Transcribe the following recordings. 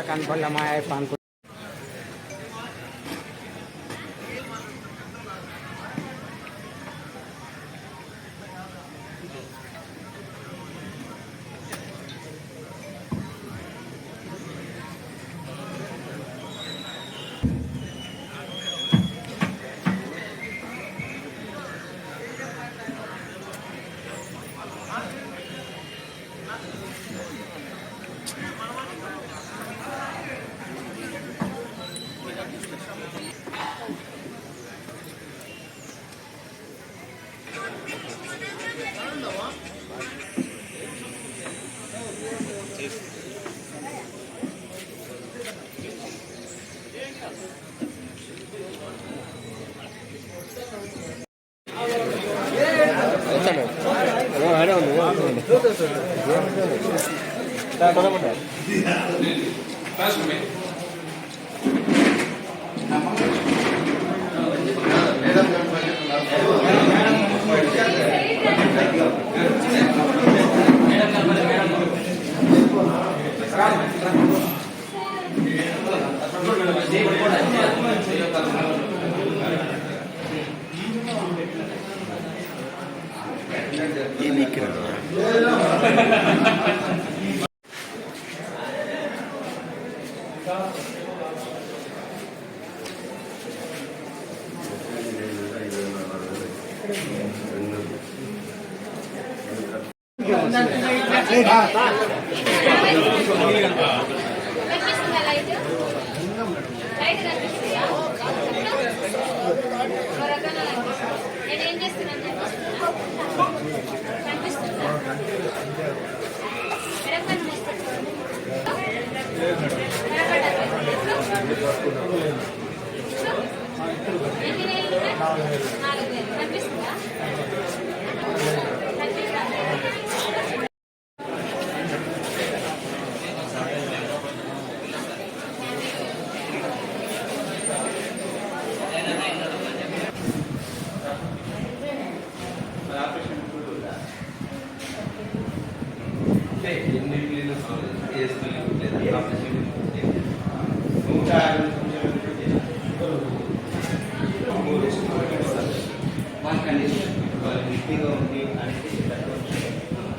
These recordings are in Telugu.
బాగా కనపడలే మా అయిపో అనుకో కనిపిస్తుందా లైట్ లైట్ కనిపిస్తుందా త్వరగా నేను ఏం చేస్తున్నాను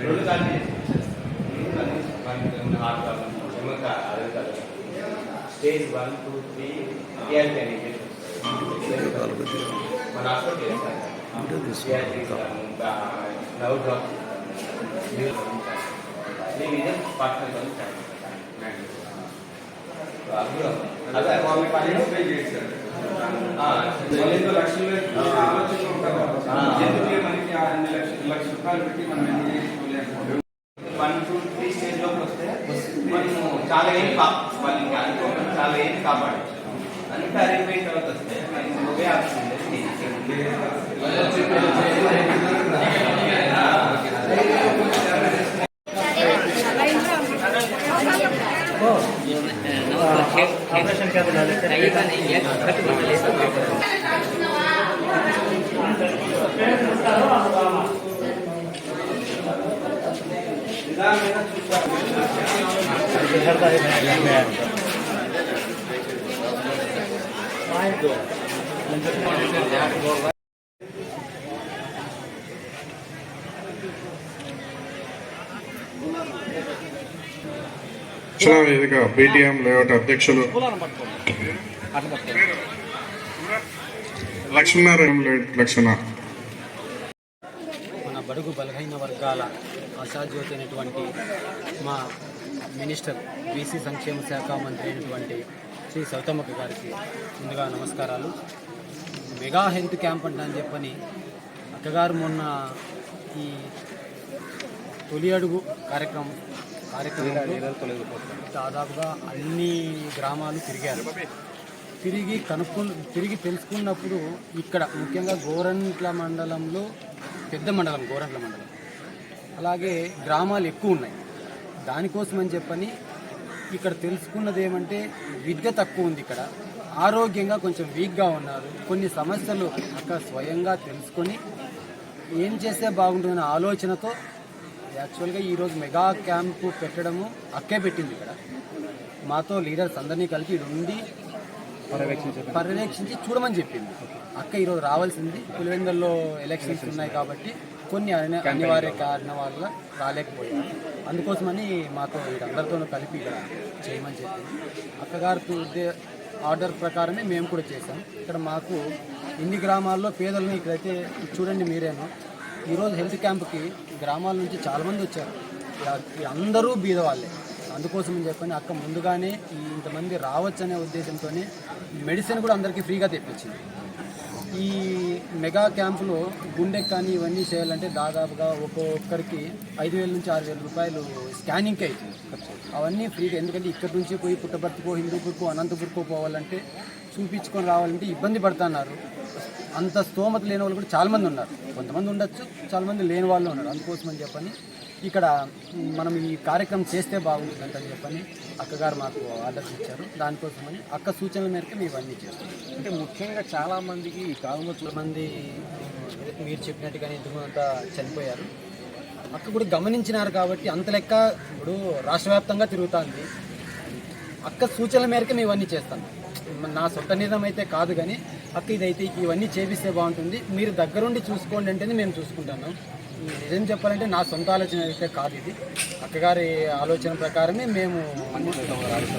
రెండు కానీ మనకి హార్ట్ ప్రాబ్లమ్ ఎమక అదే కాదు stage one two three TRP అనేది మన హాస్పిటల్ నవ్ డ్రాప్ నేను ఇదే పార్ట్నర్ అదే వాళ్ళ పని పే చేశారు పదిహేను లక్షలు ఆలోచన ఉంటారు మనకి అన్ని లక్ష లక్ష రూపాయలు పెట్టి మనం ఎన్ని చేసుకోలేము వన్ టూ త్రీ స్టేజ్లోకి వస్తే మనము చాలా ఏం కా వాళ్ళు ఇంకా అనుకోకుండా చాలా ఏం కాపాడచ్చు. అంతా అరిగిపోయిన क्या बुला लेते हैं का नहीं है तक बुला लेते हैं రక్షణ వేదిక బీటీఎం లేఅవుట్ అధ్యక్షులు. లక్ష్మీనారాయణ లేఅవుట్ లక్షణ. మన బడుగు బలహీన వర్గాల ఆశాజ్యోతి అయినటువంటి మా మినిస్టర్ బీసీ సంక్షేమ శాఖ మంత్రి అయినటువంటి శ్రీ సౌతమ్మక్క గారికి ముందుగా నమస్కారాలు. మెగా హెల్త్ క్యాంప్ అంట అని చెప్పని అక్కగారు మొన్న ఈ తొలి అడుగు కార్యక్రమం కార్యక్రమంలో దాదాపుగా అన్ని గ్రామాలు తిరిగారు. తిరిగి కనుక్కు తిరిగి తెలుసుకున్నప్పుడు ఇక్కడ ముఖ్యంగా గోరంట్ల మండలంలో పెద్ద మండలం గోరంట్ల మండలం. అలాగే గ్రామాలు ఎక్కువ ఉన్నాయి. దానికోసం అని చెప్పని ఇక్కడ తెలుసుకున్నది ఏమంటే విద్య తక్కువ ఉంది ఇక్కడ. ఆరోగ్యంగా కొంచెం వీక్గా ఉన్నారు. కొన్ని సమస్యలు అక్కడ స్వయంగా తెలుసుకొని ఏం చేస్తే బాగుంటుందనే ఆలోచనతో యాక్చువల్గా ఈరోజు మెగా క్యాంపు పెట్టడము అక్కే పెట్టింది ఇక్కడ. మాతో లీడర్స్ అందరినీ కలిపి ఉండి పర్యవేక్షించి చూడమని చెప్పింది. అక్క ఈరోజు రావాల్సింది. పులివెందుల్లో ఎలక్షన్స్ ఉన్నాయి కాబట్టి కొన్ని అని- అనివార్య కారణం వల్ల రాలేకపోయారు. అందుకోసమని మాతో వీరందరితోనూ కలిపి ఇక్కడ చేయమని చెప్పింది. అక్కగారికి ఉద్దే- ఆర్డర్ ప్రకారమే మేము కూడా చేసాం ఇక్కడ మాకు ఇన్ని గ్రామాల్లో పేదలని ఇక్కడైతే చూడండి మీరేమో. ఈరోజు హెల్త్ క్యాంప్కి గ్రామాల నుంచి చాలామంది వచ్చారు. అందరూ బీదవాళ్ళే. అందుకోసం చెప్పని అక్క ముందుగానే ఇంతమంది రావచ్చు అనే ఉద్దేశంతోనే మెడిసిన్ కూడా అందరికీ ఫ్రీగా తెప్పించింది. ఈ మెగా క్యాంపులో గుండె కానీ ఇవన్నీ చేయాలంటే దాదాపుగా ఒక్కొక్కరికి ఐదు వేల నుంచి ఆరు వేల రూపాయలు స్కానింగ్కి అవుతుంది. అవన్నీ ఫ్రీగా ఎందుకంటే ఇక్కడి నుంచి పోయి పుట్టపర్తికో హిందూపూర్కో అనంతపూర్కో పోవాలంటే చూపించుకొని రావాలంటే ఇబ్బంది పడుతున్నారు. అంత స్తోమత లేని వాళ్ళు కూడా చాలామంది ఉన్నారు. కొంతమంది ఉండొచ్చు చాలామంది లేని వాళ్ళు ఉన్నారు. అందుకోసం అని చెప్పని ఇక్కడ మనం ఈ కార్యక్రమం చేస్తే బాగుంటుందంట అని చెప్పని అక్కగారు మాకు ఆర్డర్స్ ఇచ్చారు. దానికోసమని అక్క సూచనల మేరకు మేము ఇవన్నీ చేస్తాం అంటే ముఖ్యంగా చాలామందికి కాలంలో మంది మీరు చెప్పినట్టుగానే ఇంతకుముందు అంతా చనిపోయారు. అక్క కూడా గమనించినారు కాబట్టి అంత లెక్క ఇప్పుడు రాష్ట్ర వ్యాప్తంగా తిరుగుతుంది. అక్క సూచనల మేరకు మేము ఇవన్నీ చేస్తాం. నా సొంత నిజం అయితే కాదు కానీ అక్క ఇదైతే ఇవన్నీ చేపిస్తే బాగుంటుంది. మీరు దగ్గరుండి చూసుకోండి అంటేనే మేము చూసుకుంటాను. నిజం చెప్పాలంటే నా సొంత ఆలోచన అయితే కాదు ఇది. అక్కగారి ఆలోచన ప్రకారమే మేము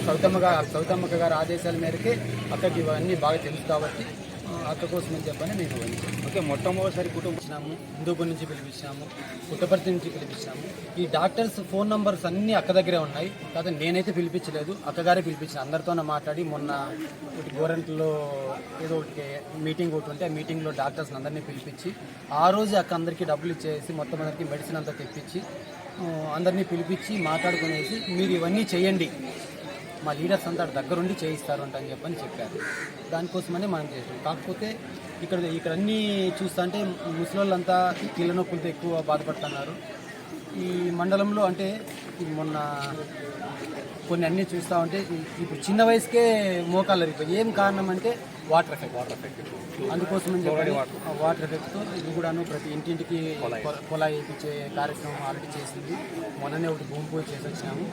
సౌతమ్మ గారు సౌతమ్మక్క గారి ఆదేశాల మేరకే అక్కకి ఇవన్నీ బాగా తెలుసు కాబట్టి అక్క కోసం అని చెప్పని నేను ఓకే మొట్టమొదటిసారి కుటుంబం వచ్చినాము హిందూపూర్ నుంచి పిలిపించాము పుట్టపర్తి నుంచి పిలిపించాము ఈ డాక్టర్స్ ఫోన్ నంబర్స్ అన్నీ అక్క దగ్గరే ఉన్నాయి. కాకపోతే నేనైతే పిలిపించలేదు అక్కగారే పిలిపించిన అందరితోనే మాట్లాడి మొన్న ఒకటి గోరెంట్లో ఏదో ఒకటి మీటింగ్ ఒకటి ఉంటే ఆ మీటింగ్లో డాక్టర్స్ అందరినీ పిలిపించి ఆ రోజు అక్క అందరికీ డబ్బులు ఇచ్చేసి మొత్తం అందరికీ మెడిసిన్ అంతా తెప్పించి అందరినీ పిలిపించి మాట్లాడుకునేసి మీరు ఇవన్నీ చేయండి. మా లీడర్స్ అంతా దగ్గరుండి చేయిస్తారు అంట అని చెప్పని చెప్పారు. దానికోసమనే మనం చేసాం కాకపోతే ఇక్కడ ఇక్కడ అన్నీ చూస్తా అంటే ముసలోళ్ళంతా కీళ్ళ నొప్పులతో ఎక్కువ బాధపడుతున్నారు. ఈ మండలంలో అంటే మొన్న కొన్ని అన్నీ చూస్తూ ఉంటే ఇప్పుడు చిన్న వయసుకే మోకాళ్ళు అరిగిపోయి ఏం కారణం అంటే వాటర్ ఎఫెక్ట్. Water effect. అందుకోసం వాటర్. ఎఫెక్ట్తో ఇది కూడాను ప్రతి ఇంటింటికి కొ- కుళాయి వేయించే కార్యక్రమం ఆల్రెడీ చేసింది. మొన్ననే ఒకటి భూమి పూజ చేసి వచ్చినాము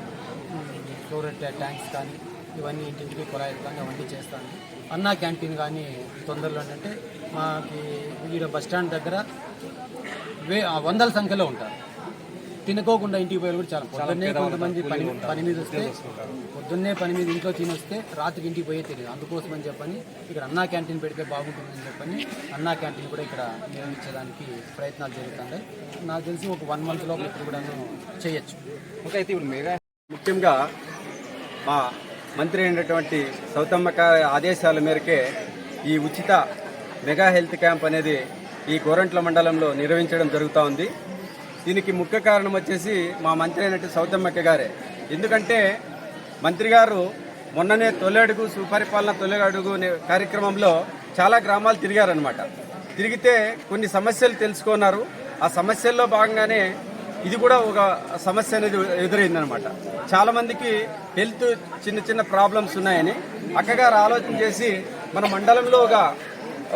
ఫ్లోరైడ్ ట్యాంక్స్ కానీ ఇవన్నీ ఇంటింటికి కుళాయిలు కానీ అవన్నీ చేస్తాను. అన్నా క్యాంటీన్ కానీ తొందరలో అంటే మాకి ఈడ బస్ స్టాండ్ దగ్గర వే వందల సంఖ్యలో ఉంటారు. తినుకోకుండా ఇంటికి పోయి కూడా చాలా పొద్దున్నే కొంతమంది పని పని మీద వస్తే పొద్దున్నే పని మీద ఇంట్లో తిని వస్తే రాత్రికి ఇంటికి పోయే తెలియదు. అందుకోసం అని చెప్పని ఇక్కడ అన్నా క్యాంటీన్ పెడితే బాగుంటుందని చెప్పని అన్నా క్యాంటీన్ కూడా ఇక్కడ నిర్వహించడానికి ప్రయత్నాలు జరుగుతున్నాయి. నాకు తెలిసి ఒక వన్ మంత్ లోపల ఇప్పుడు కూడా చేయొచ్చు. ఓకే అయితే ఇప్పుడు మెగా ముఖ్యంగా మా మంత్రి అయినటువంటి సౌతమ్మక ఆదేశాల మేరకే ఈ ఉచిత మెగా హెల్త్ క్యాంప్ అనేది ఈ గోరంట్ల మండలంలో నిర్వహించడం జరుగుతూ ఉంది. దీనికి ముఖ్య కారణం వచ్చేసి మా మంత్రి అయినట్టు సౌతమ్మక్క గారే. ఎందుకంటే మంత్రి గారు మొన్ననే తొలి అడుగు సుపరిపాలన తొలి అడుగు అనే కార్యక్రమంలో చాలా గ్రామాలు తిరిగారనమాట తిరిగితే కొన్ని సమస్యలు తెలుసుకున్నారు. ఆ సమస్యల్లో భాగంగానే ఇది కూడా ఒక సమస్య అనేది ఎదురైందనమాట అనమాట చాలామందికి హెల్త్ చిన్న చిన్న ప్రాబ్లమ్స్ ఉన్నాయని అక్కగారు ఆలోచన చేసి మన మండలంలో ఒక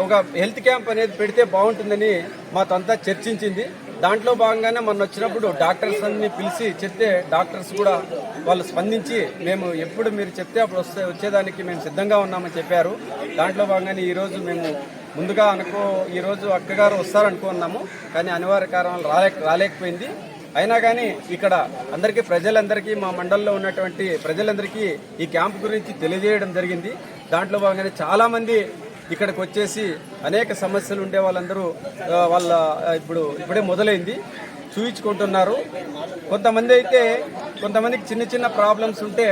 ఒక హెల్త్ క్యాంప్ అనేది పెడితే బాగుంటుందని మాతో అంతా చర్చించింది. దాంట్లో భాగంగానే మొన్న వచ్చినప్పుడు డాక్టర్స్ అన్ని పిలిచి చెప్తే డాక్టర్స్ కూడా వాళ్ళు స్పందించి మేము ఎప్పుడు మీరు చెప్తే అప్పుడు వస్తే వచ్చేదానికి మేము సిద్ధంగా ఉన్నామని చెప్పారు. దాంట్లో భాగంగానే ఈరోజు మేము ముందుగా అనుకో ఈరోజు అక్కగారు వస్తారనుకున్నాము. కానీ అనివార్య కారణాలు రాలే రాలేకపోయింది. అయినా కానీ ఇక్కడ అందరికీ ప్రజలందరికీ మా మండలంలో ఉన్నటువంటి ప్రజలందరికీ ఈ క్యాంప్ గురించి తెలియజేయడం జరిగింది. దాంట్లో భాగంగానే చాలామంది ఇక్కడికి వచ్చేసి అనేక సమస్యలు ఉండే వాళ్ళందరూ వాళ్ళ ఇప్పుడు ఇప్పుడే మొదలైంది. చూయించుకుంటున్నారు. కొంతమంది అయితే కొంతమందికి చిన్న చిన్న ప్రాబ్లమ్స్ ఉంటే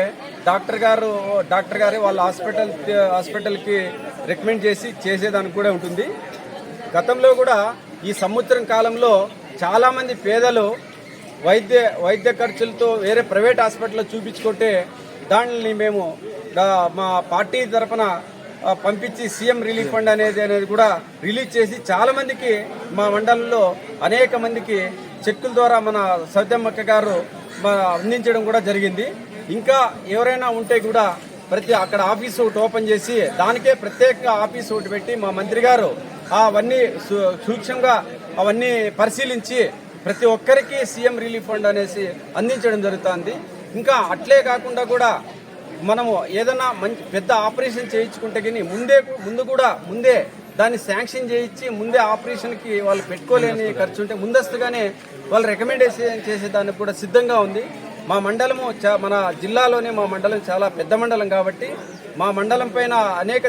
డాక్టర్ గారు డాక్టర్ గారే వాళ్ళ హాస్పిటల్ హాస్పిటల్కి రికమెండ్ చేసి చేసేదానికి కూడా ఉంటుంది. గతంలో కూడా ఈ సంవత్సరం కాలంలో చాలామంది పేదలు వైద్య వైద్య ఖర్చులతో వేరే ప్రైవేట్ హాస్పిటల్లో చూపించుకుంటే దానిని మేము మా పార్టీ తరఫున పంపించి సీఎం రిలీఫ్ ఫండ్ అనేది అనేది కూడా రిలీజ్ చేసి చాలా మందికి మా మండలంలో అనేక మందికి చెక్కుల ద్వారా మన సత్యమ్మక్క గారు అందించడం కూడా జరిగింది. ఇంకా ఎవరైనా ఉంటే కూడా ప్రతి అక్కడ ఆఫీస్ ఒకటి ఓపెన్ చేసి దానికే ప్రత్యేకంగా ఆఫీస్ ఒకటి పెట్టి మా మంత్రి గారు అవన్నీ సు- సూక్ష్మంగా అవన్నీ పరిశీలించి ప్రతి ఒక్కరికి సీఎం రిలీఫ్ ఫండ్ అనేసి అందించడం జరుగుతుంది. ఇంకా అట్లే కాకుండా కూడా మనము ఏదైనా మంచి పెద్ద ఆపరేషన్ చేయించుకుంటే కానీ ముందే ముందు కూడా ముందే దాన్ని శాంక్షన్ చేయించి ముందే ఆపరేషన్కి వాళ్ళు పెట్టుకోలేని ఖర్చు ఉంటే ముందస్తుగానే వాళ్ళు రికమెండేషన్ చేసేదానికి కూడా సిద్ధంగా ఉంది. మా మండలము చా- మన జిల్లాలోనే మా మండలం చాలా పెద్ద మండలం కాబట్టి మా మండలం పైన అనేక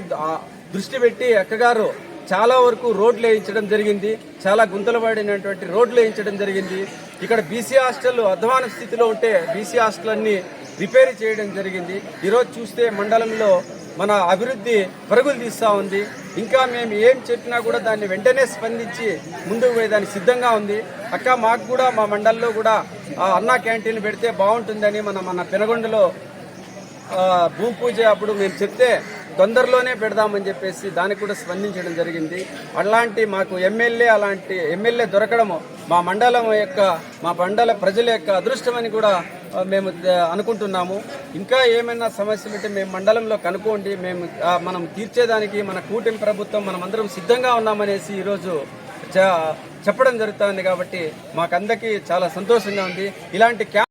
దృష్టి పెట్టి అక్కగారు చాలా వరకు రోడ్లు వేయించడం జరిగింది. చాలా గుంతలు పడినటువంటి రోడ్లు వేయించడం జరిగింది. ఇక్కడ బీసీ హాస్టల్ అధ్వాన స్థితిలో ఉంటే బీసీ హాస్టల్ అన్ని రిపేర్ చేయడం జరిగింది. ఈరోజు చూస్తే మండలంలో మన అభివృద్ధి పరుగులు తీస్తూ ఉంది. ఇంకా మేము ఏం చెప్పినా కూడా దాన్ని వెంటనే స్పందించి ముందుకు పోయేదానికి సిద్ధంగా ఉంది. అక్క మాకు కూడా మా మండలంలో కూడా ఆ అన్నా క్యాంటీన్ పెడితే బాగుంటుందని మన మన పెనగొండలో ఆ, భూమి పూజ అప్పుడు మేము చెప్తే తొందరలోనే పెడదామని చెప్పేసి దానికి కూడా స్పందించడం జరిగింది. అలాంటి మాకు ఎమ్మెల్యే అలాంటి ఎమ్మెల్యే దొరకడం మా మండలం యొక్క మా మండల ప్రజల యొక్క అదృష్టమని కూడా మేము అనుకుంటున్నాము. ఇంకా ఏమైనా సమస్యలు ఉంటే మేము మండలంలో కనుక్కోండి. మేము మనం తీర్చేదానికి మన కూటమి ప్రభుత్వం మనమందరం సిద్ధంగా ఉన్నామనేసి ఈరోజు చ- చెప్పడం జరుగుతుంది కాబట్టి మాకందరికీ చాలా సంతోషంగా ఉంది. ఇలాంటి క్యా